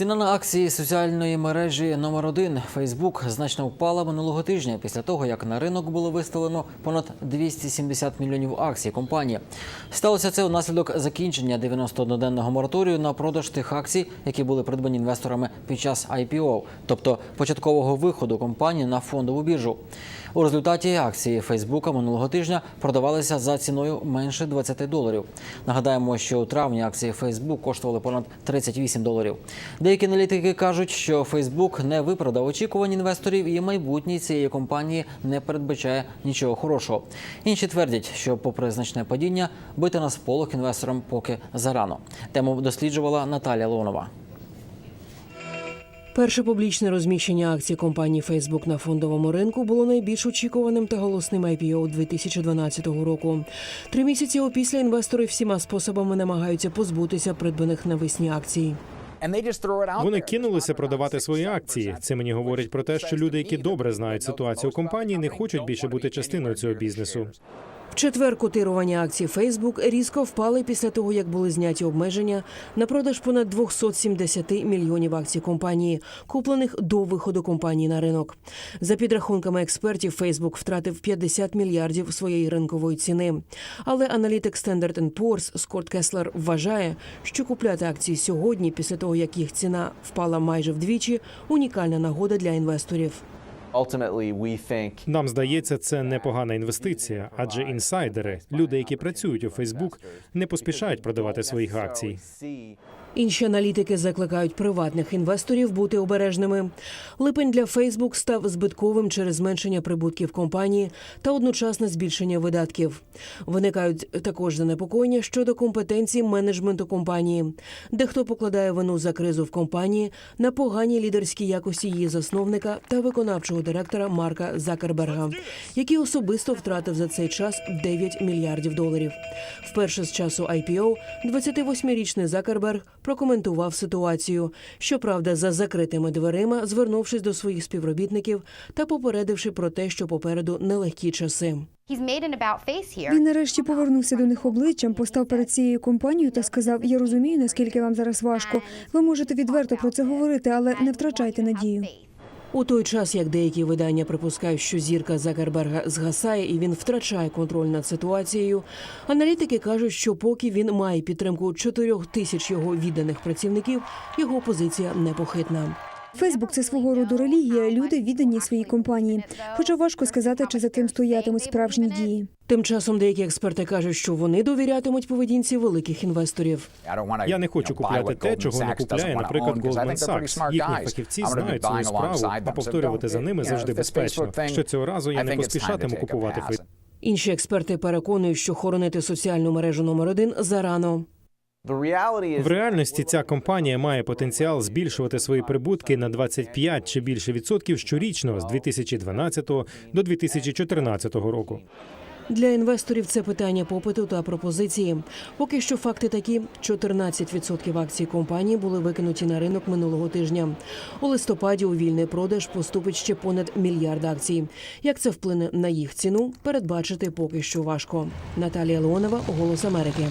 Ціна на акції соціальної мережі номер 1 Facebook значно впала минулого тижня після того, як на ринок було виставлено понад 270 мільйонів акцій компанії. Сталося це внаслідок закінчення 91-денного мораторію на продаж тих акцій, які були придбані інвесторами під час IPO, тобто початкового виходу компанії на фондову біржу. У результаті акції Фейсбука минулого тижня продавалися за ціною менше 20 доларів. Нагадаємо, що у травні акції Facebook коштували понад 38 доларів. Деякі аналітики кажуть, що Facebook не виправдав очікувань інвесторів і майбутнє цієї компанії не передбачає нічого хорошого. Інші твердять, що, попри значне падіння, бити на сполох інвесторам поки зарано. Тему досліджувала Наталія Лонова. Перше публічне розміщення акцій компанії Facebook на фондовому ринку було найбільш очікуваним та голосним IPO 2012 року. Три місяці опісля інвестори всіма способами намагаються позбутися придбаних навесні акцій. Вони кинулися продавати свої акції. Це мені говорить про те, що люди, які добре знають ситуацію у компанії, не хочуть більше бути частиною цього бізнесу. В четвер котирування акцій Facebook різко впали після того, як були зняті обмеження на продаж понад 270 мільйонів акцій компанії, куплених до виходу компанії на ринок. За підрахунками експертів, Facebook втратив 50 мільярдів своєї ринкової ціни. Але аналітик Standard Poor's Скотт Кеслер вважає, що купляти акції сьогодні, після того як їх ціна впала майже вдвічі, унікальна нагода для інвесторів. Нам здається, це непогана інвестиція, адже інсайдери, люди, які працюють у Фейсбук, не поспішають продавати своїх акцій. Інші аналітики закликають приватних інвесторів бути обережними. Липень для Facebook став збитковим через зменшення прибутків компанії та одночасне збільшення видатків. Виникають також занепокоєння щодо компетенції менеджменту компанії. Дехто покладає вину за кризу в компанії на поганій лідерській якості її засновника та виконавчого директора Марка Закерберга, який особисто втратив за цей час 9 мільярдів доларів. Вперше з часу IPO 28-річний Закерберг прокоментував ситуацію. Щоправда, за закритими дверима, звернувшись до своїх співробітників та попередивши про те, що попереду нелегкі часи. Він нарешті повернувся до них обличчям, постав перед цією компанією та сказав: Я розумію, наскільки вам зараз важко. Ви можете відверто про це говорити, але не втрачайте надію. У той час, як деякі видання припускають, що зірка Закерберга згасає і він втрачає контроль над ситуацією, аналітики кажуть, що поки він має підтримку чотирьох тисяч його відданих працівників, його позиція непохитна. Фейсбук це свого роду релігія. Люди віддані своїй компанії. Хоча важко сказати, чи за цим стоятимуть справжні дії. Тим часом деякі експерти кажуть, що вони довірятимуть поведінці великих інвесторів. Я не хочу купляти те, чого не купляє, наприклад, Goldman Sachs. Їхні фахівці знають свою справу, а повторювати за ними завжди безпечно. Що цього разу я не поспішатиму купувати Фейсбук. Інші експерти переконують, що хоронити соціальну мережу номер один зарано. В реальності ця компанія має потенціал збільшувати свої прибутки на 25 чи більше відсотків щорічно з 2012 до 2014 року. Для інвесторів це питання попиту та пропозиції. Поки що факти такі: 14% акцій компанії були викинуті на ринок минулого тижня. У листопаді у вільний продаж поступить ще понад мільярд акцій. Як це вплине на їх ціну, передбачити поки що важко. Наталія Леонова, Голос Америки.